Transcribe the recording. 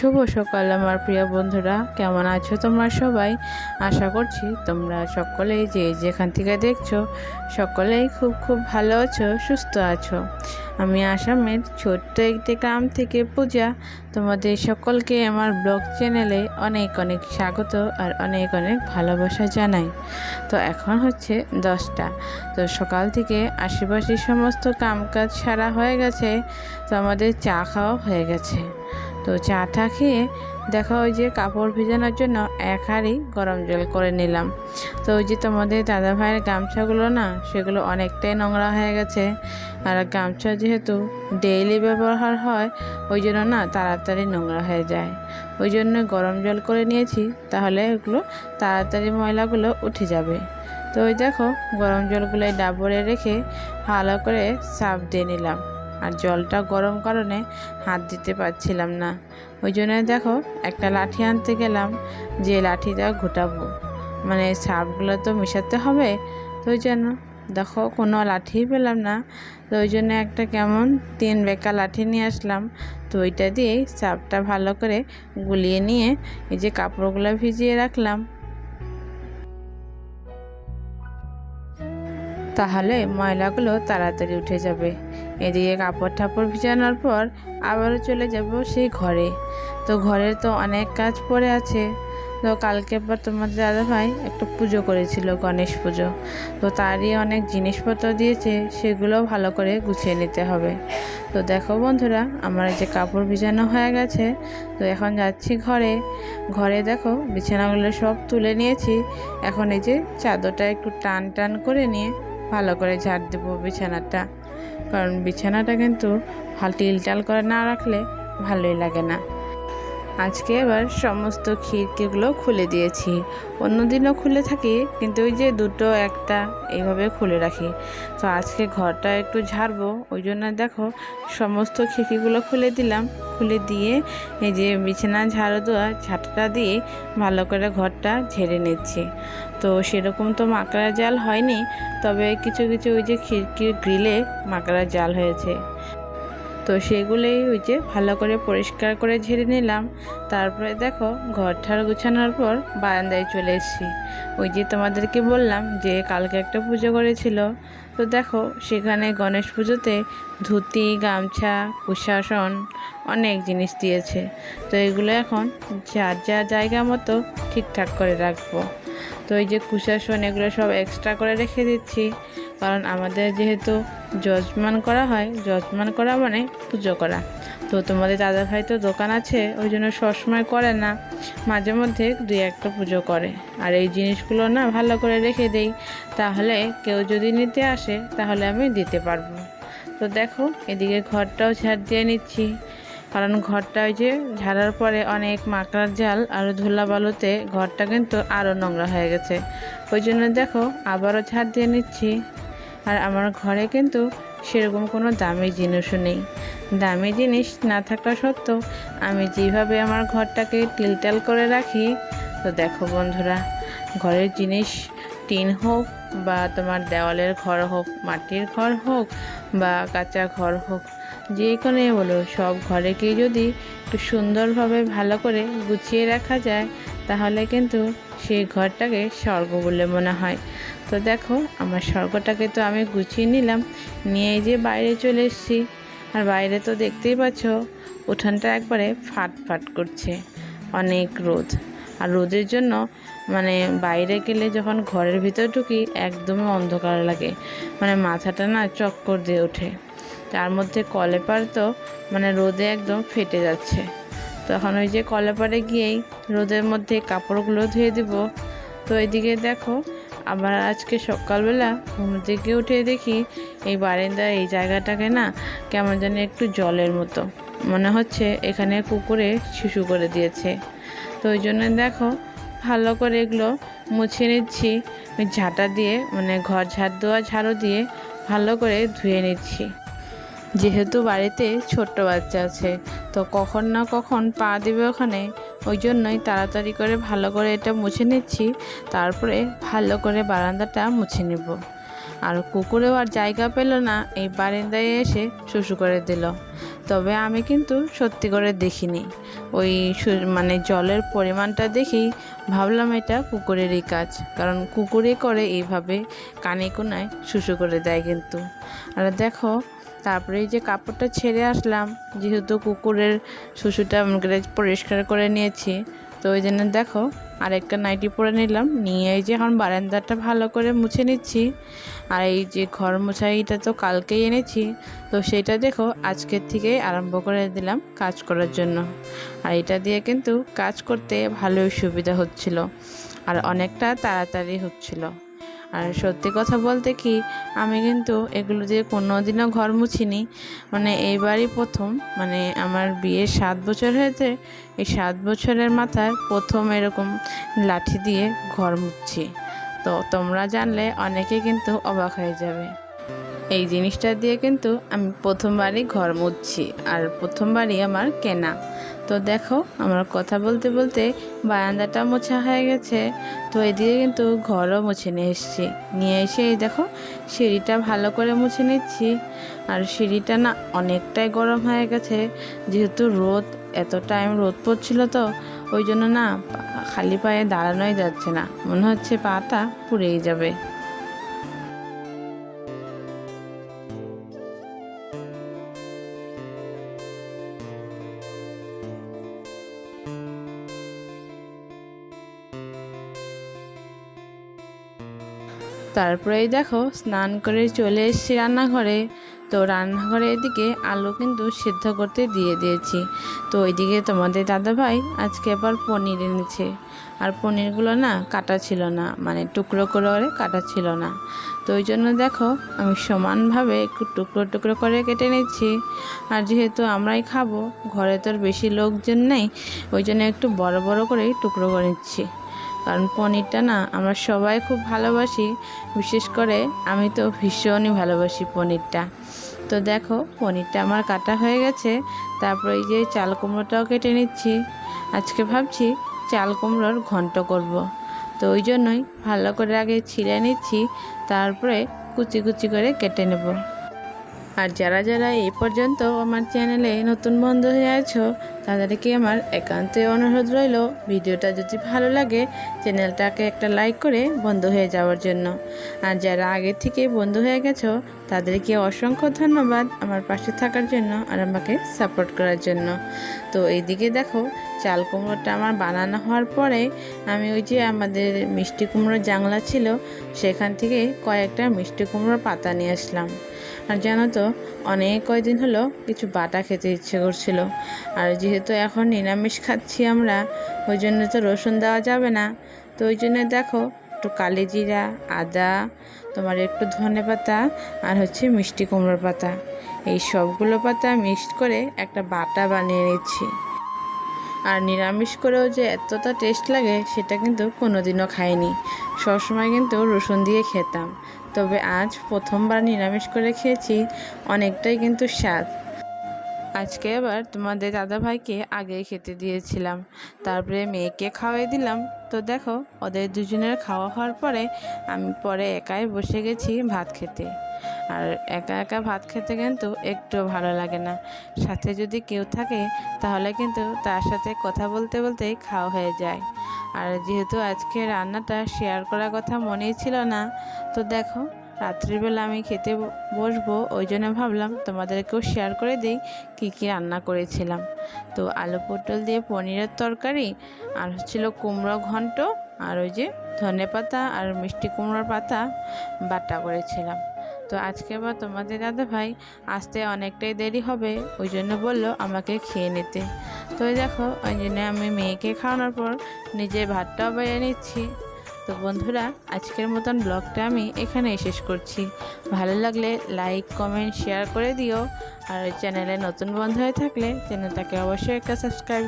শুভ সকাল আমার প্রিয় বন্ধুরা। কেমন আছো তোমরা সবাই? আশা করছি তোমরা সকলেই যে যেখান থেকে দেখছ, সকলেই খুব খুব ভালো আছো, সুস্থ আছো। আমি আসামের ছোট্ট একটি গ্রাম থেকে পূজা। তোমাদের সকলকে আমার ব্লগ চ্যানেলে অনেক অনেক স্বাগত আর অনেক অনেক ভালোবাসা জানাই। তো এখন হচ্ছে দশটা। তো সকাল থেকে আশেপাশের সমস্ত কামকাজ সারা হয়ে গেছে। তো আমাদের চা খাওয়া হয়ে গেছে। তো চাটা খেয়ে দেখো ওই যে কাপড় ভেজানোর জন্য এক হাঁড়ি গরম জল করে নিলাম। তো ওই যে তোমাদের দাদা ভাইয়ের গামছাগুলো না, সেগুলো অনেকটাই নোংরা হয়ে গেছে। আর গামছা যেহেতু ডেইলি ব্যবহার হয়, ওই জন্য না তাড়াতাড়ি নোংরা হয়ে যায়। ওই জন্য গরম জল করে নিয়েছি, তাহলে ওগুলো তাড়াতাড়ি ময়লাগুলো উঠে যাবে। তো ওই দেখো গরম জলগুলো ডাবরে রেখে ভালো করে সাফ দিয়ে নিলাম। আর জলটা গরম কারণে হাত দিতে পারছিলাম না। ওই জন্য দেখো, একটা লাঠি আনতে গেলাম, যে লাঠিটা ঘোটাবো। মানে সাপগুলো তো মেশাতে হবে, তো ওই জন্য দেখো কোনো লাঠি পেলাম না। তো ওই জন্য একটা কেমন তিন বেকা লাঠি নিয়ে আসলাম। তো ওইটা দিয়েই সাপটা ভালো করে গুলিয়ে নিয়ে এই যে কাপড়গুলো ভিজিয়ে রাখলাম। তাহলে ময়লাগুলো তাড়াতাড়ি উঠে যাবে। এদিকে কাপড় ঠাপড় ভিজানোর পর আবারও চলে যাব সেই ঘরে। তো ঘরের তো অনেক কাজ পড়ে আছে। তো কালকে পর তোমাদের দাদাভাই একটা পুজো করেছিল, গণেশ পুজো। তো তারই অনেক জিনিসপত্র দিয়েছে, সেগুলো ভালো করে গুছিয়ে নিতে হবে। তো দেখো বন্ধুরা, আমার যে কাপড় ভিজানো হয়ে গেছে। তো এখন যাচ্ছি ঘরে। ঘরে দেখো, বিছানাগুলো সব তুলে নিয়েছি। এখন এই যে চাদরটা একটু টান টান করে নিয়ে ভালো করে ঝাড় দেবো বিছানাটা। কারণ বিছানাটা কিন্তু হাল টিলটাল করে না রাখলে ভালোই লাগে না। আজকে এবার সমস্ত খিড়কিগুলো খুলে দিয়েছি। অন্যদিনও খুলে থাকি, কিন্তু ওই যে দুটো, একটা এইভাবে খুলে রাখি। তো আজকে ঘরটা একটু ঝাড়বো, ওই জন্য দেখো সমস্ত খিড়কিগুলো খুলে দিলাম। খুলে দিয়ে এই যে বিছানা, ঝাড়ু দেওয়া, ঝাঁটাটা দিয়ে ভালো করে ঘরটা ঝেড়ে নিচ্ছি। তো সেরকম তো মাকড়া জাল হয়নি, তবে কিছু কিছু ওই যে খিড়কির গ্রিলে মাকড়া জাল হয়েছে। তো সেগুলোই ওই যে ভালো করে পরিষ্কার করে ঝেড়ে নিলাম। তারপরে দেখো ঘর ঠার গুছানোর পর বারান্দায় চলে এসেছি। ওই যে তোমাদেরকে বললাম যে কালকে একটা পুজো করেছিল। তো দেখো সেখানে গণেশ পুজোতে ধুতি, গামছা কুশাসন অনেক জিনিস দিয়েছে। তো এগুলো এখন যার যা জায়গা মতো ঠিকঠাক করে রাখব। তো এই যে কুশাসন এগুলো সব এক্সট্রা করে রেখে দিচ্ছি। কারণ আমাদের যেহেতু যজমান করা হয়, যজমান করা মানে পুজো করা। তো তোমাদের দাদা ভাই তো দোকান আছে, ওই জন্য সবসময় করে না। মাঝে মধ্যে দুই একটা পুজো করে। আর এই জিনিসগুলো না ভালো করে রেখে দেই, তাহলে কেউ যদি নিতে আসে, তাহলে আমি দিতে পারব। তো দেখো, এদিকে ঘরটাও ঝাড় দিয়ে নিচ্ছি। কারণ ঘরটা ওই যে ঝাড়ার পরে অনেক মাকড়ার জাল আর ধুলা বালুতে ঘরটা কিন্তু আরও নোংরা হয়ে গেছে। ওই জন্য দেখো, আবারও ঝাড় দিয়ে নিচ্ছি। আর আমার ঘরে কিন্তু সেরকম কোনো দামি জিনিসও নেই। দামি জিনিস না থাকা সত্ত্বেও আমি যেভাবে আমার ঘরটাকে টিলটাল করে রাখি, তো দেখো বন্ধুরা, ঘরের জিনিস টিন হোক বা তোমার দেওয়ালের ঘর হোক, মাটির ঘর হোক বা কাঁচা ঘর হোক, যে কোনো বলো, সব ঘরেকে যদি একটু সুন্দরভাবে ভালো করে গুছিয়ে রাখা যায়, তাহলে কিন্তু সেই ঘরটাকে স্বর্গ বলে মনে হয়। তো দেখো, আমার স্বর্গটাকে তো আমি গুছিয়ে নিলাম, নিয়ে যে বাইরে চলে এসেছি। আর বাইরে তো দেখতেই পাচ্ছ, উঠানটা একবারে ফাট ফাট করছে, অনেক রোদ। আর রোদের জন্য মানে বাইরে গেলে যখন ঘরের ভিতর ঢুকি, একদমই অন্ধকার লাগে। মানে মাথাটা না চক্কর দিয়ে ওঠে। তার মধ্যে কলেপার তো মানে রোদে একদম ফেটে যাচ্ছে। তখন ওই যে কলেপারে গিয়েই রোদের মধ্যে কাপড়গুলো ধুয়ে দিব। তো এদিকে দেখো আবার আজকে সকালবেলা ঘুম থেকে উঠে দেখি এই বারান্দার এই জায়গাটাকে না কেমন যেন একটু জলের মতো। মনে হচ্ছে এখানে কুকুরে শিশু করে দিয়েছে। তো ওই জন্য দেখো, ভালো করে এগুলো মুছে নিচ্ছি। ঝাঁটা দিয়ে মানে ঘর ঝাড় দেওয়া ঝাড়ু দিয়ে ভালো করে ধুয়ে নিচ্ছি। যেহেতু বাড়িতে ছোট্ট বাচ্চা আছে, তো কখন না কখন পা দিবে ওখানে ওই জন্যই তাড়াতাড়ি করে ভালো করে এটা মুছে নিচ্ছি, তারপরে ভালো করে বারান্দাটা মুছে নেব। আর কুকুরেও আর জায়গা পেল না, এই বারান্দায় এসে শুশু করে দিল। তবে আমি কিন্তু সত্যি করে দেখিনি। ওই মানে জলের পরিমাণটা দেখেই ভাবলাম এটা কুকুরেরই কাজ, কারণ কুকুরে করে এইভাবে কানে কোনায় শুশু করে দেয় কিন্তু। আর দেখো তারপরে এই যে কাপড়টা ছেড়ে আসলাম, যেহেতু কুকুরের শুশুটা পরিষ্কার করে নিয়েছি, তো ওই জন্য দেখো আরেকটা নাইটি পরে নিলাম, নিয়ে এই যে এখন বারান্দাটা ভালো করে মুছে নিচ্ছি। আর এই যে ঘর মোছাইটা তো কালকেই এনেছি, তো সেটা দেখো আজকের থেকেই আরম্ভ করে দিলাম কাজ করার জন্য। আর এটা দিয়ে কিন্তু কাজ করতে ভালোই সুবিধা হচ্ছিল, আর অনেকটা তাড়াতাড়ি হচ্ছিল। আর সত্যি কথা বলতে কি, আমি কিন্তু এগুলো দিয়ে কোনো দিনও ঘর মুছিনি। মানে এইবারই প্রথম মানে আমার বিয়ে সাত বছর হয়েছে, এই সাত বছরের মাথায় প্রথম এরকম লাঠি দিয়ে ঘর মুছছি। তো তোমরা জানলে অনেকে কিন্তু অবাক হয়ে যাবে। এই জিনিসটা দিয়ে কিন্তু আমি প্রথমবারই ঘর মুছছি আর প্রথমবারই আমার কেনা। তো দেখো, আমার কথা বলতে বলতে বারান্দাটা মোছা হয়ে গেছে। তো এদিকে কিন্তু ঘরও মুছে নিয়ে এসেছি। নিয়ে এসে এই দেখো, সিঁড়িটা ভালো করে মুছে নিচ্ছি। আর সিঁড়িটা না অনেকটাই গরম হয়ে গেছে। যেহেতু রোদ, এত টাইম রোদ পড়ছিল তো, ওই জন্য না খালি পায়ে দাঁড়ানোই যাচ্ছে না। মনে হচ্ছে পাটা পুড়েই যাবে। তারপরেই দেখো স্নান করে চলে এসেছি রান্নাঘরে। তো রান্নাঘরে এদিকে আলু কিন্তু সিদ্ধ করতে দিয়ে দিয়েছি। তো ওইদিকে তোমাদের দাদাভাই আজকে আবার পনির এনেছে। আর পনিরগুলো না কাটা ছিল না মানে টুকরো করে কাটা ছিল না। তো ওই জন্য দেখো আমি সমানভাবে একটু টুকরো টুকরো করে কেটে নিচ্ছি। আর যেহেতু আমরাই খাব, ঘরে তোর বেশি লোকজন নেই, ওই জন্য একটু বড় বড় করেই টুকরো করে নিচ্ছি। কারণ পনিরটা না আমরা সবাই খুব ভালোবাসি। বিশেষ করে আমি তো ভীষণই ভালোবাসি পনিরটা। তো দেখো, পনিরটা আমার কাটা হয়ে গেছে। তারপর এই যে চাল কুমড়োটাও কেটে নিচ্ছি। আজকে ভাবছি চাল কুমড়োর ঘন্ট করব। তো ওই জন্যই ভালো করে আগে ছিঁড়ে নিচ্ছি, তারপরে কুচি কুচি করে কেটে নেব। আর যারা যারা এই পর্যন্ত আমার চ্যানেলে নতুন বন্ধু হয়ে আছো, তাদেরকে আমার একান্তই অনুরোধ রইল, ভিডিওটা যদি ভালো লাগে, চ্যানেলটাকে একটা লাইক করে বন্ধ হয়ে যাওয়ার জন্য। আর যারা আগে থেকে বন্ধু হয়ে গেছো, তাদেরকে অসংখ্য ধন্যবাদ আমার পাশে থাকার জন্য আর আমাকে সাপোর্ট করার জন্য। তো এইদিকে দেখো, চাল কুমড়োটা আমার বানানো হওয়ার পরে আমি ওই যে আমাদের মিষ্টি কুমড়োর জাংলা ছিল, সেখান থেকে কয়েকটা মিষ্টি কুমড়োর পাতা নিয়ে আসলাম। আর জানো তো, অনেক কয়দিন হলো কিছু বাটা খেতে ইচ্ছে করছিল। আর যেহেতু এখন নিরামিষ খাচ্ছি আমরা, ওই জন্য তো রসুন দেওয়া যাবে না। তো ওই জন্য দেখো, একটু কালি জিরা, আদা, তোমার একটু ধনে পাতা আর হচ্ছে মিষ্টি কুমড়োর পাতা। এই সবগুলো পাতা মিক্সড করে একটা বাটা বানিয়ে নিচ্ছি। আর নিরামিষ করেও যে এতটা টেস্ট লাগে, সেটা কিন্তু কোনোদিনও খাইনি। সবসময় কিন্তু রসুন দিয়ে খেতাম। তবে আজ প্রথমবার নিরামিষ করে খেয়েছি অনেকটাই কিন্তু স্বাদ। আজকে আবার তোমাদের দাদা ভাইকে আগে খেতে দিয়েছিলাম। তারপরে মেয়েকে খাওয়াই দিলাম। তো দেখো, ওদের দুজনের খাওয়া হওয়ার পরে আমি পরে একাই বসে গেছি ভাত খেতে। আর একা একা ভাত খেতে কিন্তু একটু ভালো লাগে না। সাথে যদি কেউ থাকে, তাহলে কিন্তু তার সাথে কথা বলতে বলতে খাওয়া হয়ে যায়। আর যেহেতু আজকে রান্নাটা শেয়ার করার কথা মনেই ছিল না, তো দেখো রাত্রিবেলা আমি খেতে ব- বসবো, ওই জন্য ভাবলাম তোমাদেরকেও শেয়ার করে দিই কী কী রান্না করেছিলাম। তো আলু পটল দিয়ে পনিরের তরকারি, আর হচ্ছিল কুমড়ো ঘন্ট, আর ওই যে ধনে পাতা আর মিষ্টি কুমড়োর পাতা বাটা করেছিলাম। তো আজকে আবার তোমাদের দাদা ভাই আসতে অনেকটাই দেরি হবে, ওই জন্য বলল আমাকে খেয়ে নিতে। তো দেখো, ওই জন্য আমি মেয়েকে খাওয়ানোর পর নিজে ভাতটাও বেড়ে নিচ্ছি। তো বন্ধুরা, আজকের মতন ব্লগটা আমি এখানেই শেষ করছি। ভালো লাগলে লাইক, কমেন্ট শেয়ার করে দিও। আর চ্যানেলে নতুন বন্ধু হয়ে থাকলে চ্যানেলটাকে অবশ্যই একটা সাবস্ক্রাইব